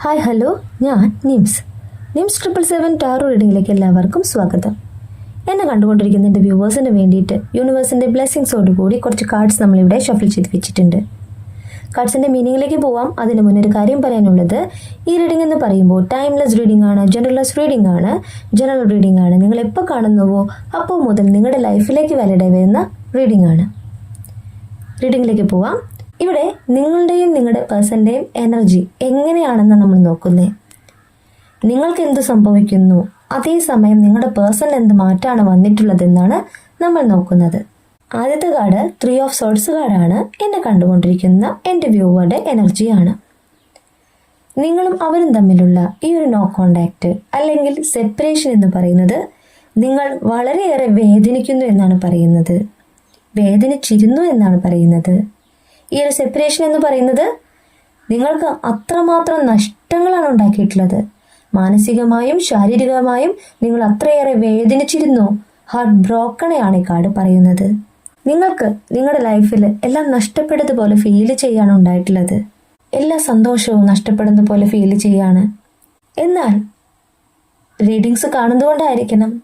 Hi hello. ഞാൻ Nims. Nims triple seven tarot റീഡിങ്ങിലേക്ക് എല്ലാവർക്കും സ്വാഗതം. എന്നെ കണ്ടുകൊണ്ടിരിക്കുന്ന എന്റെ വ്യൂവേഴ്സിന് വേണ്ടിയിട്ട് യൂണിവേഴ്സിന്റെ ബ്ലെസ്സിങ്സോട് കൂടി കുറച്ച് കാർഡ്സ് നമ്മളിവിടെ ഷഫിൾ ചെയ്ത് വെച്ചിട്ടുണ്ട്. കാർഡ്സിന്റെ മീനിങ്ങിലേക്ക് പോവാം. അതിന് മുന്നേ ഒരു കാര്യം പറയാനുള്ളത്. ഈ റീഡിംഗ് എന്ന് പറയുമ്പോൾ ടൈംലെസ് റീഡിംഗ് ആണ് ജനറൽലെസ് റീഡിംഗ് ആണ്. ജനറൽ റീഡിംഗ് ആണ്. നിങ്ങൾ എപ്പോൾ കാണുന്നുവോ അപ്പോൾ മുതൽ നിങ്ങളുടെ ലൈഫിലേക്ക് വാലിഡായി വരുന്ന റീഡിംഗ് ആണ്. റീഡിങ്ങിലേക്ക് പോവാം. ഇവിടെ നിങ്ങളുടെയും നിങ്ങളുടെ പേഴ്സന്റെയും എനർജി എങ്ങനെയാണെന്ന് നമ്മൾ നോക്കുന്നേ. നിങ്ങൾക്ക് എന്ത് സംഭവിക്കുന്നു അതേസമയം നിങ്ങളുടെ പേഴ്സൺ എന്ത് മാറ്റാണ് വന്നിട്ടുള്ളതെന്നാണ് നമ്മൾ നോക്കുന്നത്. ആദ്യത്തെ കാർഡ് ത്രീ ഓഫ് സോൾസ് കാർഡാണ്. എന്നെ കണ്ടുകൊണ്ടിരിക്കുന്ന എന്റെ വ്യൂവറുടെ എനർജിയാണ്. നിങ്ങളും അവരും തമ്മിലുള്ള ഈ ഒരു നോ കോണ്ടാക്റ്റ് അല്ലെങ്കിൽ സെപ്പറേഷൻ എന്ന് പറയുന്നത് നിങ്ങൾ വളരെയേറെ വേദനിക്കുന്നു എന്നാണ് പറയുന്നത്. വേദനിച്ചിരുന്നു എന്നാണ് പറയുന്നത്. ഈ ഒരു സെപ്പറേഷൻ എന്ന് പറയുന്നത് നിങ്ങൾക്ക് അത്രമാത്രം നഷ്ടങ്ങളാണ് ഉണ്ടാക്കിയിട്ടുള്ളത്. മാനസികമായും ശാരീരികമായും നിങ്ങൾ അത്രയേറെ വേദനിച്ചിരുന്നു. ഹാർട്ട് ബ്രോക്കണെയാണ് ഈ കാർഡ് പറയുന്നത്. നിങ്ങൾക്ക് നിങ്ങളുടെ ലൈഫിൽ എല്ലാം നഷ്ടപ്പെട്ടതുപോലെ ഫീൽ ചെയ്യാണ് ഉണ്ടായിട്ടുള്ളത്. എല്ലാ സന്തോഷവും നഷ്ടപ്പെടുന്ന പോലെ ഫീൽ ചെയ്യാണ്. എന്നാൽ റീഡിങ്സ് കാണുന്നതുകൊണ്ടായിരിക്കണം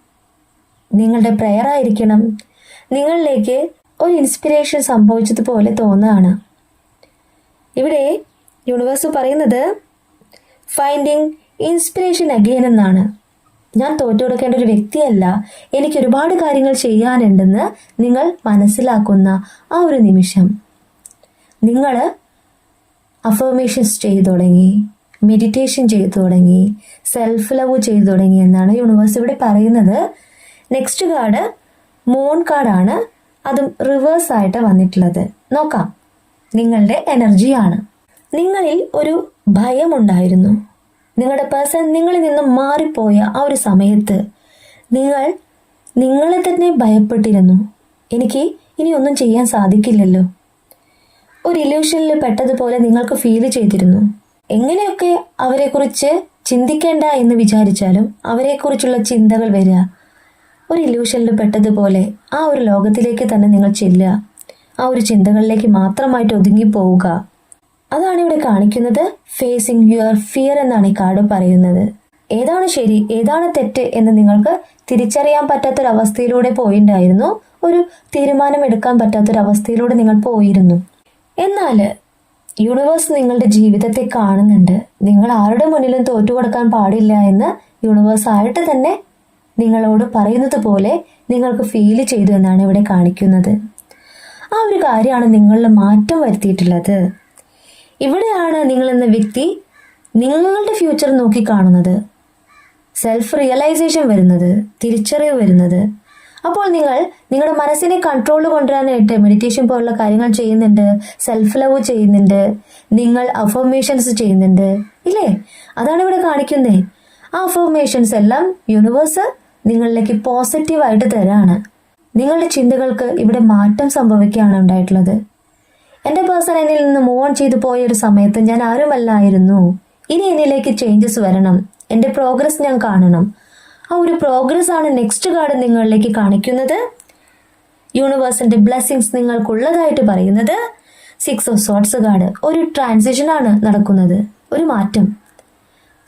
നിങ്ങളുടെ പ്രെയർ ആയിരിക്കണം. നിങ്ങളിലേക്ക് ഒരു ഇൻസ്പിറേഷൻ സംഭവിച്ചതുപോലെ തോന്നുകയാണ്. ഇവിടെ യൂണിവേഴ്സ് പറയുന്നത് ഫൈൻഡിങ് ഇൻസ്പിറേഷൻ അഗെയിൻ എന്നാണ്. ഞാൻ തോറ്റു കൊടുക്കേണ്ട ഒരു വ്യക്തിയല്ല. എനിക്ക് ഒരുപാട് കാര്യങ്ങൾ ചെയ്യാനുണ്ടെന്ന് നിങ്ങൾ മനസ്സിലാക്കുന്ന ആ ഒരു നിമിഷം. നിങ്ങൾ അഫർമേഷൻസ് ചെയ്തു തുടങ്ങി മെഡിറ്റേഷൻ ചെയ്തു തുടങ്ങി സെൽഫ് ലവ് ചെയ്തു തുടങ്ങി എന്നാണ് യൂണിവേഴ്സ് ഇവിടെ പറയുന്നത്. നെക്സ്റ്റ് കാർഡ് മൂൺ കാർഡാണ് അതും റിവേഴ്സ് ആയിട്ട് വന്നിട്ടുള്ളത്. നോക്കാം. നിങ്ങളുടെ എനർജിയാണ് നിങ്ങളിൽ ഒരു ഭയമുണ്ടായിരുന്നു. നിങ്ങളുടെ പേഴ്സൺ നിങ്ങളിൽ നിന്നും മാറിപ്പോയ ആ ഒരു സമയത്ത് നിങ്ങൾ നിങ്ങളെ തന്നെ ഭയപ്പെട്ടിരുന്നു. എനിക്ക് ഇനി ഒന്നും ചെയ്യാൻ സാധിക്കില്ലല്ലോ. ഒരു ഇല്യൂഷനിൽ പെട്ടതുപോലെ നിങ്ങൾക്ക് ഫീൽ ചെയ്തിരുന്നു. എങ്ങനെയൊക്കെ അവരെക്കുറിച്ച് ചിന്തിക്കേണ്ട എന്ന് വിചാരിച്ചാലും അവരെക്കുറിച്ചുള്ള ചിന്തകൾ വരിക ഒരു ഇല്യൂഷനിൽ പെട്ടതുപോലെ ആ ഒരു ലോകത്തിലേക്ക് തന്നെ നിങ്ങൾ ചെല്ലുക. ആ ഒരു ചിന്തകളിലേക്ക് മാത്രമായിട്ട് ഒതുങ്ങി പോവുക. അതാണ് ഇവിടെ കാണിക്കുന്നത് ഫേസിങ് യുവർ ഫിയർ എന്നാണ് ഈ കാർഡ് പറയുന്നത്. ഏതാണ് ശരി ഏതാണ് തെറ്റ് എന്ന് നിങ്ങൾക്ക് തിരിച്ചറിയാൻ പറ്റാത്തൊരവസ്ഥയിലൂടെ പോയിണ്ടായിരുന്നു. ഒരു തീരുമാനം എടുക്കാൻ പറ്റാത്തൊരവസ്ഥയിലൂടെ നിങ്ങൾ പോയിരുന്നു. എന്നാൽ യൂണിവേഴ്സ് നിങ്ങളുടെ ജീവിതത്തെ കാണുന്നുണ്ട്. നിങ്ങൾ ആരുടെ മുന്നിലും തോറ്റു കൊടുക്കാൻ പാടില്ല എന്ന് യൂണിവേഴ്സ് ആയിട്ട് തന്നെ നിങ്ങളോട് പറയുന്നത് പോലെ നിങ്ങൾക്ക് ഫീൽ ചെയ്തു എന്നാണ് ഇവിടെ കാണിക്കുന്നത്. ആ ഒരു കാര്യമാണ് നിങ്ങളിൽ മാറ്റം വരുത്തിയിട്ടുള്ളത്. ഇവിടെയാണ് നിങ്ങൾ എന്ന വ്യക്തി നിങ്ങളുടെ ഫ്യൂച്ചർ നോക്കി കാണുന്നത്. സെൽഫ് റിയലൈസേഷൻ വരുന്നത് തിരിച്ചറിവ് വരുന്നത്. അപ്പോൾ നിങ്ങൾ നിങ്ങളുടെ മനസ്സിനെ കൺട്രോൾ കൊണ്ടുവരാനായിട്ട് മെഡിറ്റേഷൻ പോലുള്ള കാര്യങ്ങൾ ചെയ്യുന്നുണ്ട് സെൽഫ് ലവ് ചെയ്യുന്നുണ്ട് നിങ്ങൾ അഫർമേഷൻസ് ചെയ്യുന്നുണ്ട് ഇല്ലേ? അതാണ് ഇവിടെ കാണിക്കുന്നത് ആ അഫർമേഷൻസ് എല്ലാം യൂണിവേഴ്സ് നിങ്ങളിലേക്ക് പോസിറ്റീവായിട്ട് തരാണ്. നിങ്ങളുടെ ചിന്തകൾക്ക് ഇവിടെ മാറ്റം സംഭവിക്കുകയാണ് ഉണ്ടായിട്ടുള്ളത്. എന്റെ പേഴ്സൺ എന്നിൽ നിന്ന് മൂവ് ഓൺ ചെയ്തു പോയൊരു സമയത്ത് ഞാൻ ആരുമല്ലായിരുന്നു. ഇനി എന്നിലേക്ക് ചേഞ്ചസ് വരണം. എന്റെ പ്രോഗ്രസ് ഞാൻ കാണണം. ആ ഒരു പ്രോഗ്രസ് ആണ് നെക്സ്റ്റ് കാർഡ് നിങ്ങളിലേക്ക് കാണിക്കുന്നത്. യൂണിവേഴ്സിന്റെ ബ്ലെസ്സിങ്സ് നിങ്ങൾക്കുള്ളതായിട്ട് പറയുന്നത്. സിക്സ് ഓഫ് സോട്ട്സ് കാർഡ് ഒരു ട്രാൻസിഷൻ ആണ് നടക്കുന്നത്. ഒരു മാറ്റം.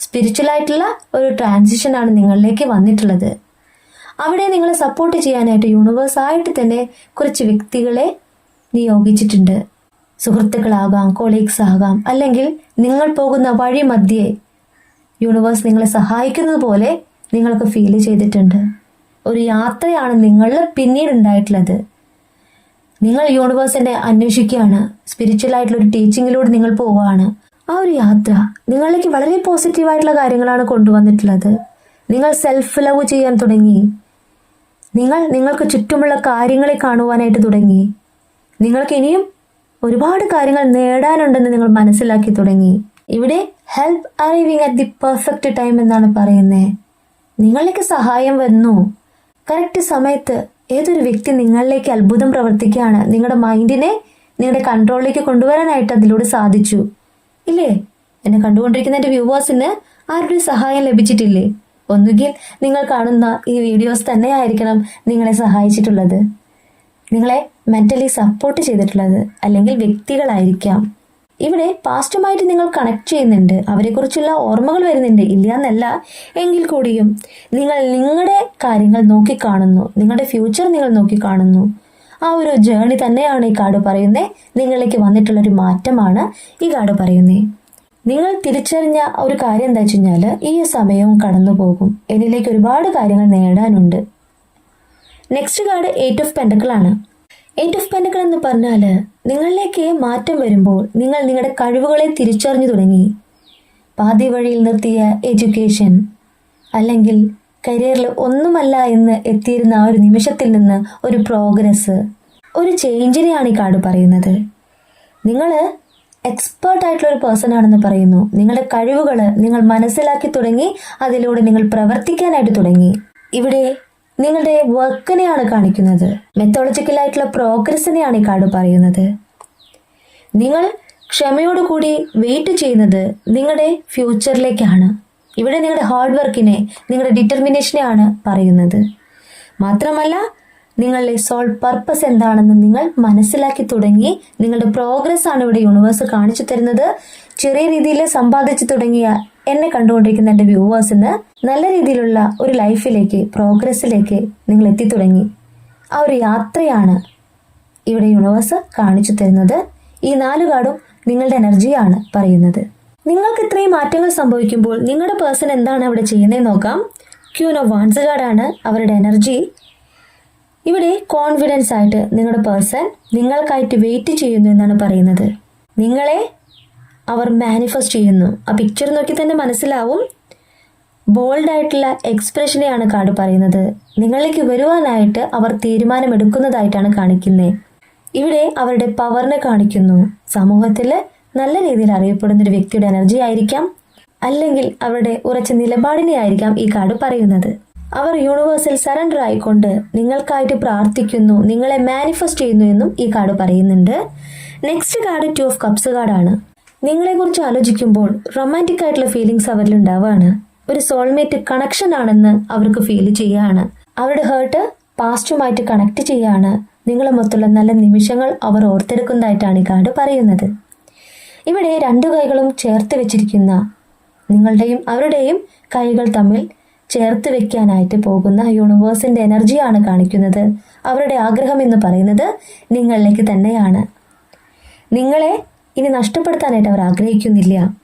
സ്പിരിച്വൽ ആയിട്ടുള്ള ഒരു ട്രാൻസിഷൻ ആണ് നിങ്ങളിലേക്ക് വന്നിട്ടുള്ളത്. അവിടെ നിങ്ങളെ സപ്പോർട്ട് ചെയ്യാനായിട്ട് യൂണിവേഴ്സായിട്ട് തന്നെ കുറച്ച് വ്യക്തികളെ നിയോഗിച്ചിട്ടുണ്ട്. സുഹൃത്തുക്കളാകാം കൊളീഗ്സ് ആകാം അല്ലെങ്കിൽ നിങ്ങൾ പോകുന്ന വഴി മധ്യേ യൂണിവേഴ്സ് നിങ്ങളെ സഹായിക്കുന്നത് പോലെ നിങ്ങൾക്ക് ഫീൽ ചെയ്തിട്ടുണ്ട്. ഒരു യാത്രയാണ് നിങ്ങൾ പിന്നീട് ഉണ്ടായിട്ടുള്ളത്. നിങ്ങൾ യൂണിവേഴ്സിനെ അന്വേഷിക്കുകയാണ്. സ്പിരിച്വൽ ആയിട്ടുള്ള ഒരു ടീച്ചിങ്ങിലൂടെ നിങ്ങൾ പോവുകയാണ്. ആ ഒരു യാത്ര നിങ്ങളിലേക്ക് വളരെ പോസിറ്റീവായിട്ടുള്ള കാര്യങ്ങളാണ് കൊണ്ടുവന്നിട്ടുള്ളത്. നിങ്ങൾ സെൽഫ് ലവ് ചെയ്യാൻ തുടങ്ങി. നിങ്ങൾ നിങ്ങൾക്ക് ചുറ്റുമുള്ള കാര്യങ്ങളെ കാണുവാനായിട്ട് തുടങ്ങി. നിങ്ങൾക്ക് ഇനിയും ഒരുപാട് കാര്യങ്ങൾ നേടാനുണ്ടെന്ന് നിങ്ങൾ മനസ്സിലാക്കി തുടങ്ങി. ഇവിടെ help arriving at the perfect time എന്നാണ് പറയുന്നത് നിങ്ങളിലേക്ക് സഹായം വന്നു. കറക്റ്റ് സമയത്ത് ഏതൊരു വ്യക്തി നിങ്ങളിലേക്ക് അത്ഭുതം പ്രവർത്തിക്കുകയാണ് നിങ്ങളുടെ മൈൻഡിനെ നിങ്ങളുടെ കൺട്രോളിലേക്ക് കൊണ്ടുവരാനായിട്ട് അതിലൂടെ സാധിച്ചു. ഇല്ലേ? എന്നെ കണ്ടുകൊണ്ടിരിക്കുന്ന എന്റെ വ്യൂവേഴ്സിന് ആരുടെ സഹായം ലഭിച്ചിട്ടില്ലേ? ഒന്നുകിൽ നിങ്ങൾ കാണുന്ന ഈ വീഡിയോസ് തന്നെ ആയിരിക്കണം നിങ്ങളെ സഹായിച്ചിട്ടുള്ളത്. നിങ്ങളെ മെന്റലി സപ്പോർട്ട് ചെയ്തിട്ടുള്ളത് അല്ലെങ്കിൽ വ്യക്തികളായിരിക്കാം. ഇവിടെ പാസ്റ്റുമായിട്ട് നിങ്ങൾ കണക്ട് ചെയ്യുന്നുണ്ട്. അവരെക്കുറിച്ചുള്ള ഓർമ്മകൾ വരുന്നുണ്ട്. ഇല്ല എന്നല്ല എങ്കിൽ കൂടിയും നിങ്ങൾ നിങ്ങളുടെ കാര്യങ്ങൾ നോക്കിക്കാണുന്നു. നിങ്ങളുടെ ഫ്യൂച്ചർ നിങ്ങൾ നോക്കിക്കാണുന്നു. ആ ഒരു ജേണി തന്നെയാണ് ഈ കാർഡ് പറയുന്നത് നിങ്ങളിലേക്ക് വന്നിട്ടുള്ള ഒരു മാറ്റമാണ് ഈ കാർഡ് പറയുന്നത് നിങ്ങൾ തിരിച്ചറിഞ്ഞ ഒരു കാര്യം എന്താ വെച്ച് ഈ സമയവും കടന്നു പോകും. എന്നിലേക്ക് ഒരുപാട് കാര്യങ്ങൾ നേടാനുണ്ട്. നെക്സ്റ്റ് കാർഡ് എയ്റ്റ് ഓഫ് പെൻഡക്കിളാണ് എയ്റ്റ് ഓഫ് പെൻഡക്കിൾ എന്ന് പറഞ്ഞാൽ നിങ്ങളിലേക്ക് മാറ്റം വരുമ്പോൾ നിങ്ങൾ നിങ്ങളുടെ കഴിവുകളെ തിരിച്ചറിഞ്ഞു തുടങ്ങി. പാതി വഴിയിൽ നിർത്തിയ എഡ്യൂക്കേഷൻ അല്ലെങ്കിൽ കരിയറിൽ ഒന്നുമല്ല എന്ന് എത്തിയിരുന്ന ആ ഒരു നിമിഷത്തിൽ നിന്ന് ഒരു പ്രോഗ്രസ് ഒരു ചേഞ്ചിനെയാണ് ഈ കാർഡ് പറയുന്നത്. നിങ്ങൾ എക്സ്പേർട്ട് ആയിട്ടുള്ള ഒരു പേഴ്സൺ ആണെന്ന് പറയുന്നു. നിങ്ങളുടെ കഴിവുകൾ നിങ്ങൾ മനസ്സിലാക്കി തുടങ്ങി അതിലൂടെ നിങ്ങൾ പ്രവർത്തിക്കാനായിട്ട് തുടങ്ങി. ഇവിടെ നിങ്ങളുടെ വർക്കിനെയാണ് കാണിക്കുന്നത്. മെത്തോളജിക്കലായിട്ടുള്ള പ്രോഗ്രസിനെയാണ് ഈ കാർഡ് പറയുന്നത്. നിങ്ങൾ ക്ഷമയോടുകൂടി വെയിറ്റ് ചെയ്യുന്നത് നിങ്ങളുടെ ഫ്യൂച്ചറിലേക്കാണ് ഇവിടെ നിങ്ങളുടെ ഹാർഡ് വർക്കിനെ നിങ്ങളുടെ ഡിറ്റർമിനേഷനെയാണ് പറയുന്നത്. മാത്രമല്ല നിങ്ങളുടെ സോൾ പർപ്പസ് എന്താണെന്ന് നിങ്ങൾ മനസ്സിലാക്കി തുടങ്ങി നിങ്ങളുടെ പ്രോഗ്രസ് ആണ് ഇവിടെ യൂണിവേഴ്സ് കാണിച്ചു തരുന്നത്. ചെറിയ രീതിയിൽ സമ്പാദിച്ചു തുടങ്ങിയ എന്നെ കണ്ടുകൊണ്ടിരിക്കുന്ന എന്റെ വ്യൂവേഴ്സിന് നല്ല രീതിയിലുള്ള ഒരു ലൈഫിലേക്ക് പ്രോഗ്രസ്സിലേക്ക് നിങ്ങൾ എത്തി തുടങ്ങി. ആ ഒരു യാത്രയാണ് ഇവിടെ യൂണിവേഴ്സ് കാണിച്ചു തരുന്നത്. ഈ നാലുകാടും നിങ്ങളുടെ എനർജിയാണ് പറയുന്നത്. നിങ്ങൾക്ക് ഇത്രയും മാറ്റങ്ങൾ സംഭവിക്കുമ്പോൾ നിങ്ങളുടെ പേഴ്സൺ എന്താണ് അവിടെ ചെയ്യുന്നത് നോക്കാം. ക്യൂൻ ഓഫ് വാൺസ് കാർഡാണ് അവരുടെ എനർജി ഇവിടെ കോൺഫിഡൻസ് ആയിട്ട് നിങ്ങളുടെ പേഴ്സൺ നിങ്ങൾക്കായിട്ട് വെയിറ്റ് ചെയ്യുന്നു എന്നാണ് പറയുന്നത്. നിങ്ങളെ അവർ മാനിഫെസ്റ്റ് ചെയ്യുന്നു. ആ പിക്ചർ നോക്കി തന്നെ മനസ്സിലാവും. ബോൾഡ് ആയിട്ടുള്ള എക്സ്പ്രഷനെയാണ് കാർഡ് പറയുന്നത്. നിങ്ങളിലേക്ക് വരുവാനായിട്ട് അവർ തീരുമാനമെടുക്കുന്നതായിട്ടാണ് കാണിക്കുന്നത്. ഇവിടെ അവരുടെ പവറിനെ കാണിക്കുന്നു. സമൂഹത്തിൽ നല്ല രീതിയിൽ അറിയപ്പെടുന്ന ഒരു വ്യക്തിയുടെ എനർജി ആയിരിക്കാം അല്ലെങ്കിൽ അവരുടെ ഉറച്ച നിലപാടിനെ ആയിരിക്കാം ഈ കാർഡ് പറയുന്നത്. അവർ യൂണിവേഴ്സിൽ സറണ്ടർ ആയിക്കൊണ്ട് നിങ്ങൾക്കായിട്ട് പ്രാർത്ഥിക്കുന്നു നിങ്ങളെ മാനിഫെസ്റ്റ് ചെയ്യുന്നു എന്നും ഈ കാർഡ് പറയുന്നുണ്ട്. Next card two of cups കാർഡാണ് നിങ്ങളെക്കുറിച്ച് ആലോചിക്കുമ്പോൾ റൊമാന്റിക് ആയിട്ടുള്ള ഫീലിങ്സ് അവരിൽ ഉണ്ടാവുകയാണ് ഒരു സോൾമേറ്റ് കണക്ഷൻ ആണെന്ന് അവർക്ക് ഫീൽ ചെയ്യാണ്. അവരുടെ ഹേർട്ട് പാസ്റ്റുമായിട്ട് കണക്ട് ചെയ്യാണ്. നിങ്ങളുമൊത്തുള്ള നല്ല നിമിഷങ്ങൾ അവർ ഓർത്തെടുക്കുന്നതായിട്ടാണ് ഈ കാർഡ് പറയുന്നത്. ഇവിടെ രണ്ടു കൈകളും ചേർത്ത് വെച്ചിരിക്കുന്ന നിങ്ങളുടെയും അവരുടെയും കൈകൾ തമ്മിൽ ചേർത്ത് വെക്കാനായിട്ട് പോകുന്ന യൂണിവേഴ്സിന്റെ എനർജിയാണ് കാണിക്കുന്നത്. അവരുടെ ആഗ്രഹം എന്ന് പറയുന്നത് നിങ്ങളിലേക്ക് തന്നെയാണ്. നിങ്ങളെ ഇനി നഷ്ടപ്പെടുത്താനായിട്ട് അവർ ആഗ്രഹിക്കുന്നില്ല.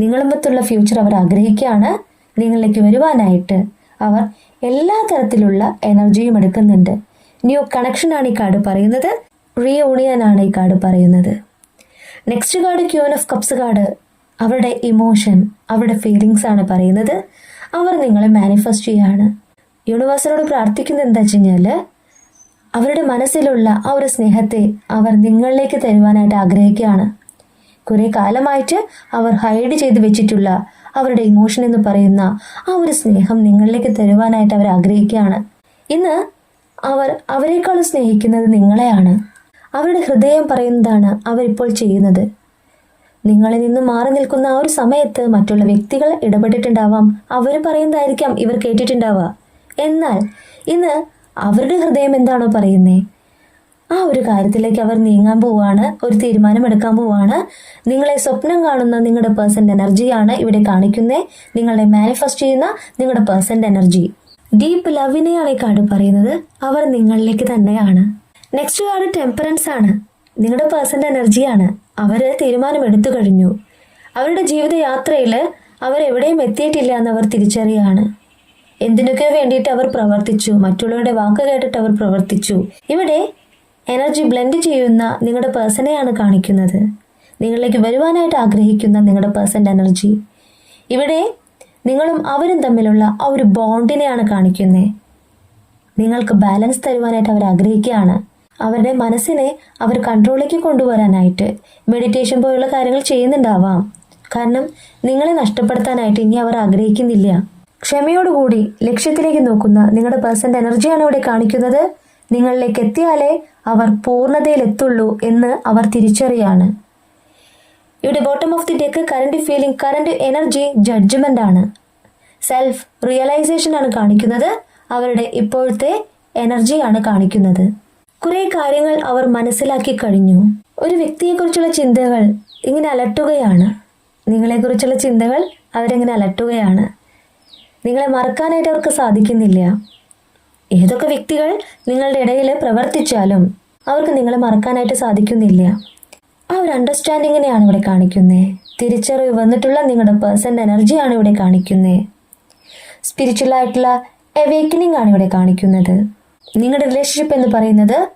നിങ്ങളുമ്പത്തുള്ള ഫ്യൂച്ചർ അവർ ആഗ്രഹിക്കുകയാണ്. നിങ്ങളിലേക്ക് വരുവാനായിട്ട് അവർ എല്ലാ തരത്തിലുള്ള എനർജിയും എടുക്കുന്നുണ്ട്. ന്യൂ കണക്ഷൻ ആണ് ഈ കാർഡ് പറയുന്നത്. റീയൂണിയനാണ് ഈ കാർഡ് പറയുന്നത്. Next card queen of cups card അവരുടെ ഇമോഷൻ അവരുടെ ഫീലിങ്സ് ആണ് പറയുന്നത്. അവർ നിങ്ങളെ മാനിഫെസ്റ്റ് ചെയ്യാണ്. യൂണിവേഴ്സിനോട് പ്രാർത്ഥിക്കുന്നത് എന്താ വെച്ച് അവരുടെ മനസ്സിലുള്ള ആ ഒരു സ്നേഹത്തെ അവർ നിങ്ങളിലേക്ക് തരുവാനായിട്ട് ആഗ്രഹിക്കുകയാണ്. കുറെ കാലമായിട്ട് അവർ ഹൈഡ് ചെയ്ത് വെച്ചിട്ടുള്ള അവരുടെ ഇമോഷൻ എന്ന് പറയുന്ന ആ ഒരു സ്നേഹം നിങ്ങളിലേക്ക് തരുവാനായിട്ട് അവർ ആഗ്രഹിക്കുകയാണ്. ഇന്ന് അവർ അവരെക്കാളും സ്നേഹിക്കുന്നത് നിങ്ങളെയാണ്. അവരുടെ ഹൃദയം പറയുന്നതാണ് അവരിപ്പോൾ ചെയ്യുന്നത്. നിങ്ങളിൽ നിന്ന് മാറി നിൽക്കുന്ന ആ ഒരു സമയത്ത് മറ്റുള്ള വ്യക്തികൾ ഇടപെട്ടിട്ടുണ്ടാവാം. അവർ പറയുന്നതായിരിക്കാം ഇവർ കേട്ടിട്ടുണ്ടാവുക. എന്നാൽ ഇന്ന് അവരുടെ ഹൃദയം എന്താണോ പറയുന്നേ? ആ ഒരു കാര്യത്തിലേക്ക് അവർ നീങ്ങാൻ പോവാണ് ഒരു തീരുമാനം എടുക്കാൻ പോവാണ് നിങ്ങളെ സ്വപ്നം കാണുന്ന നിങ്ങളുടെ പേഴ്സന്റ് എനർജിയാണ് ഇവിടെ കാണിക്കുന്നത് നിങ്ങളെ മാനിഫെസ്റ്റ് ചെയ്യുന്ന നിങ്ങളുടെ പേഴ്സന്റ് എനർജി ഡീപ്പ് ലവിനെയാണ് ഈ കാർഡ് പറയുന്നത്. അവർ നിങ്ങളിലേക്ക് തന്നെയാണ്. നെക്സ്റ്റ് കാർഡ് ടെമ്പറൻസ് ആണ്. നിങ്ങളുടെ പേഴ്സന്റെ എനർജിയാണ് അവർ തീരുമാനം എടുത്തു കഴിഞ്ഞു. അവരുടെ ജീവിതയാത്രയിൽ അവർ എവിടെയും എത്തിയിട്ടില്ല എന്നവർ തിരിച്ചറിയാണ്. എന്തിനൊക്കെ വേണ്ടിയിട്ട് അവർ പ്രവർത്തിച്ചു? മറ്റുള്ളവരുടെ വാക്ക് കേട്ടിട്ട് അവർ പ്രവർത്തിച്ചു. ഇവിടെ എനർജി ബ്ലെൻഡ് ചെയ്യുന്ന നിങ്ങളുടെ പേഴ്സണെയാണ് കാണിക്കുന്നത്. നിങ്ങളിലേക്ക് വരുവാനായിട്ട് ആഗ്രഹിക്കുന്ന നിങ്ങളുടെ പേഴ്സന്റെ എനർജി ഇവിടെ നിങ്ങളും അവരും തമ്മിലുള്ള ആ ഒരു ബോണ്ടിനെയാണ് കാണിക്കുന്നത് നിങ്ങൾക്ക് ബാലൻസ് തരുവാനായിട്ട് അവർ ആഗ്രഹിക്കുകയാണ്. അവരുടെ മനസ്സിനെ അവർ കൺട്രോളിലേക്ക് കൊണ്ടുവരാനായിട്ട് മെഡിറ്റേഷൻ പോലുള്ള കാര്യങ്ങൾ ചെയ്യുന്നുണ്ടാവാം. കാരണം നിങ്ങളെ നഷ്ടപ്പെടുത്താനായിട്ട് ഇനി അവർ ആഗ്രഹിക്കുന്നില്ല. ക്ഷമയോടുകൂടി ലക്ഷ്യത്തിലേക്ക് നോക്കുന്ന നിങ്ങളുടെ പേഴ്സന്റെ എനർജിയാണ് ഇവിടെ കാണിക്കുന്നത്. നിങ്ങളിലേക്ക് എത്തിയാലേ അവർ പൂർണതയിലെത്തുള്ളൂ എന്ന് അവർ തിരിച്ചറിയാണ്. ഇവിടെ bottom of the deck current feeling current energy judgement ആണ്. സെൽഫ് റിയലൈസേഷൻ ആണ് കാണിക്കുന്നത്. അവരുടെ ഇപ്പോഴത്തെ എനർജിയാണ് കാണിക്കുന്നത്. കുറേ കാര്യങ്ങൾ അവർ മനസ്സിലാക്കി കഴിഞ്ഞു. ഒരു വ്യക്തിയെക്കുറിച്ചുള്ള ചിന്തകൾ ഇങ്ങനെ അലട്ടുകയാണ്. നിങ്ങളെക്കുറിച്ചുള്ള ചിന്തകൾ അവരെങ്ങനെ അലട്ടുകയാണ്. നിങ്ങളെ മറക്കാനായിട്ട് അവർക്ക് സാധിക്കുന്നില്ല. ഏതൊക്കെ വ്യക്തികൾ നിങ്ങളുടെ ഇടയിൽ പ്രവർത്തിച്ചാലും അവർക്ക് നിങ്ങളെ മറക്കാനായിട്ട് സാധിക്കുന്നില്ല. ആ ഒരു അണ്ടർസ്റ്റാൻഡിങ്ങിനെയാണ് ഇവിടെ കാണിക്കുന്നത്. തിരിച്ചറിവ് വന്നിട്ടുള്ള നിങ്ങളുടെ പേഴ്സന്റെ എനർജിയാണ് ഇവിടെ കാണിക്കുന്നത്. സ്പിരിച്വൽ ആയിട്ടുള്ള എവേക്കനിങ് ആണ് ഇവിടെ കാണിക്കുന്നത്. നിങ്ങളുടെ റിലേഷൻഷിപ്പ് എന്ന് പറയുന്നത്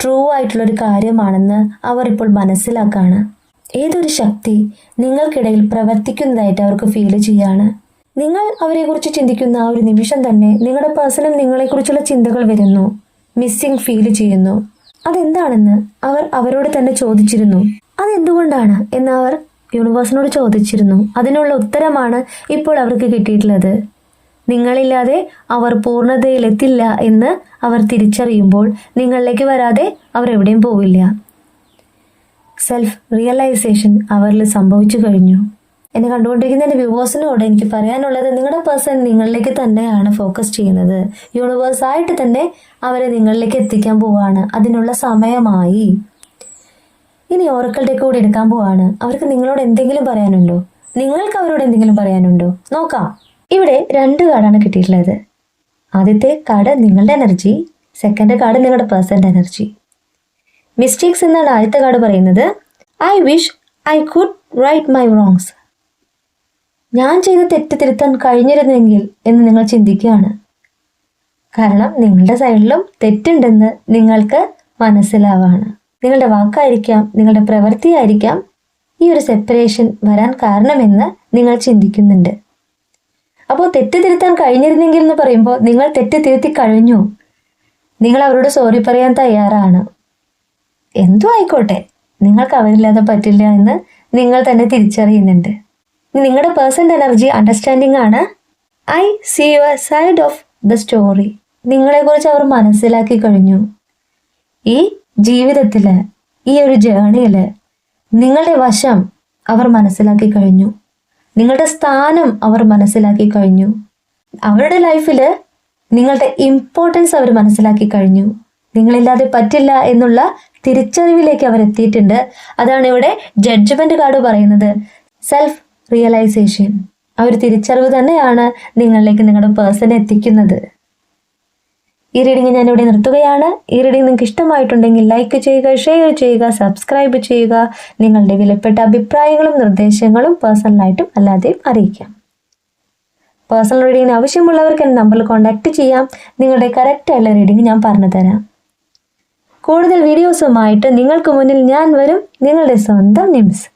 ട്രൂ ആയിട്ടുള്ള ഒരു കാര്യമാണെന്ന് അവർ ഇപ്പോൾ മനസ്സിലാക്കാണ്. ഏതൊരു ശക്തി നിങ്ങൾക്കിടയിൽ പ്രവർത്തിക്കുന്നതായിട്ട് അവർക്ക് ഫീൽ ചെയ്യാണ്. നിങ്ങൾ അവരെക്കുറിച്ച് ചിന്തിക്കുന്ന ആ ഒരു നിമിഷം തന്നെ നിങ്ങളുടെ പേഴ്സണൽ നിങ്ങളെക്കുറിച്ചുള്ള ചിന്തകൾ വരുന്നു. മിസ്സിംഗ് ഫീൽ ചെയ്യുന്നു. അതെന്താണെന്ന് അവർ അവരോട് തന്നെ ചോദിച്ചിരുന്നു. അതെന്തുകൊണ്ടാണ് എന്ന് അവർ യൂണിവേഴ്സിനോട് ചോദിച്ചിരുന്നു. അതിനുള്ള ഉത്തരമാണ് ഇപ്പോൾ അവർക്ക് കിട്ടിയിട്ടുള്ളത്. നിങ്ങളില്ലാതെ അവർ പൂർണതയിലെത്തില്ല എന്ന് അവർ തിരിച്ചറിയുമ്പോൾ നിങ്ങളിലേക്ക് വരാതെ അവർ എവിടെയും പോവില്ല. സെൽഫ് റിയലൈസേഷൻ അവരിൽ സംഭവിച്ചു കഴിഞ്ഞു. എന്നെ കണ്ടുകൊണ്ടിരിക്കുന്ന എന്റെ വ്യൂവേഴ്സിനോട് എനിക്ക് പറയാനുള്ളത് നിങ്ങളുടെ പേഴ്സൺ നിങ്ങളിലേക്ക് തന്നെയാണ് ഫോക്കസ് ചെയ്യുന്നത്. യൂണിവേഴ്സായിട്ട് തന്നെ അവരെ നിങ്ങളിലേക്ക് എത്തിക്കാൻ പോവാണ്. അതിനുള്ള സമയമായി. ഇനി ഓറക്കളുടെ കൂടെ എടുക്കാൻ പോവാണ്. അവർക്ക് നിങ്ങളോട് എന്തെങ്കിലും പറയാനുണ്ടോ? നിങ്ങൾക്ക് അവരോട് എന്തെങ്കിലും പറയാനുണ്ടോ? നോക്കാം. ഇവിടെ രണ്ട് കാർഡാണ് കിട്ടിയിട്ടുള്ളത്. ആദ്യത്തെ കാർഡ് നിങ്ങളുടെ എനർജി സെക്കൻഡ് കാർഡ് നിങ്ങളുടെ പേഴ്സന്റെ എനർജി മിസ്റ്റേക്സ് എന്നാണ് ആദ്യത്തെ കാർഡ് പറയുന്നത്. I wish I could right my wrongs ഞാൻ ചെയ്ത തെറ്റ് തിരുത്താൻ കഴിഞ്ഞിരുന്നെങ്കിൽ എന്ന് നിങ്ങൾ ചിന്തിക്കുകയാണ്. കാരണം നിങ്ങളുടെ സൈഡിലും തെറ്റുണ്ടെന്ന് നിങ്ങൾക്ക് മനസ്സിലാവാണ്. നിങ്ങളുടെ വാക്കായിരിക്കാം നിങ്ങളുടെ പ്രവൃത്തിയായിരിക്കാം ഈ ഒരു സെപ്പറേഷൻ വരാൻ കാരണമെന്ന് നിങ്ങൾ ചിന്തിക്കുന്നുണ്ട്. അപ്പോൾ തെറ്റ് തിരുത്താൻ കഴിഞ്ഞിരുന്നെങ്കിൽ എന്ന് പറയുമ്പോൾ നിങ്ങൾ തെറ്റ് തിരുത്തി കഴിഞ്ഞു. നിങ്ങൾ അവരോട് സോറി പറയാൻ തയ്യാറാണ്. എന്തോ ആയിക്കോട്ടെ. നിങ്ങൾക്ക് അവരില്ലാതെ പറ്റില്ല എന്ന് നിങ്ങൾ തന്നെ തിരിച്ചറിയുന്നുണ്ട്. നിങ്ങളുടെ പേഴ്സണൽ എനർജി അണ്ടർസ്റ്റാൻഡിംഗ് ആണ്. I see your side of the story നിങ്ങളെക്കുറിച്ച് അവർ മനസ്സിലാക്കി കഴിഞ്ഞു. ഈ ജീവിതത്തിൽ ഈ ഒരു ജേണിയിൽ നിങ്ങളുടെ വശം അവർ മനസ്സിലാക്കി കഴിഞ്ഞു. നിങ്ങളുടെ സ്ഥാനം അവർ മനസ്സിലാക്കി കഴിഞ്ഞു. അവരുടെ ലൈഫിൽ നിങ്ങളുടെ ഇമ്പോർട്ടൻസ് അവർ മനസ്സിലാക്കി കഴിഞ്ഞു. നിങ്ങളില്ലാതെ പറ്റില്ല എന്നുള്ള തിരിച്ചറിവിലേക്ക് അവർ എത്തിയിട്ടുണ്ട്. അതാണ് ഇവിടെ ജഡ്ജ്മെന്റ് കാർഡ് പറയുന്നത്. സെൽഫ് റിയലൈസേഷൻ ആ ഒരു തിരിച്ചറിവ് തന്നെയാണ് നിങ്ങളിലേക്ക് നിങ്ങളുടെ പേഴ്സൺ എത്തിക്കുന്നത്. ഈ റീഡിംഗ് ഞാൻ ഇവിടെ നിർത്തുകയാണ്. ഈ റീഡിംഗ് നിങ്ങൾക്ക് ഇഷ്ടമായിട്ടുണ്ടെങ്കിൽ ലൈക്ക് ചെയ്യുക ഷെയർ ചെയ്യുക സബ്സ്ക്രൈബ് ചെയ്യുക. നിങ്ങളുടെ വിലപ്പെട്ട അഭിപ്രായങ്ങളും നിർദ്ദേശങ്ങളും പേഴ്സണലായിട്ടും അല്ലാതെയും അറിയിക്കാം. പേഴ്സണൽ റീഡിങ്ങിന് ആവശ്യമുള്ളവർക്ക് എന്റെ നമ്പറിൽ കോൺടാക്റ്റ് ചെയ്യാം. നിങ്ങളുടെ കറക്റ്റായുള്ള റീഡിംഗ് ഞാൻ പറഞ്ഞു തരാം. കൂടുതൽ വീഡിയോസുമായിട്ട് നിങ്ങൾക്ക് മുന്നിൽ ഞാൻ വരും. നിങ്ങളുടെ സ്വന്തം നിംസ്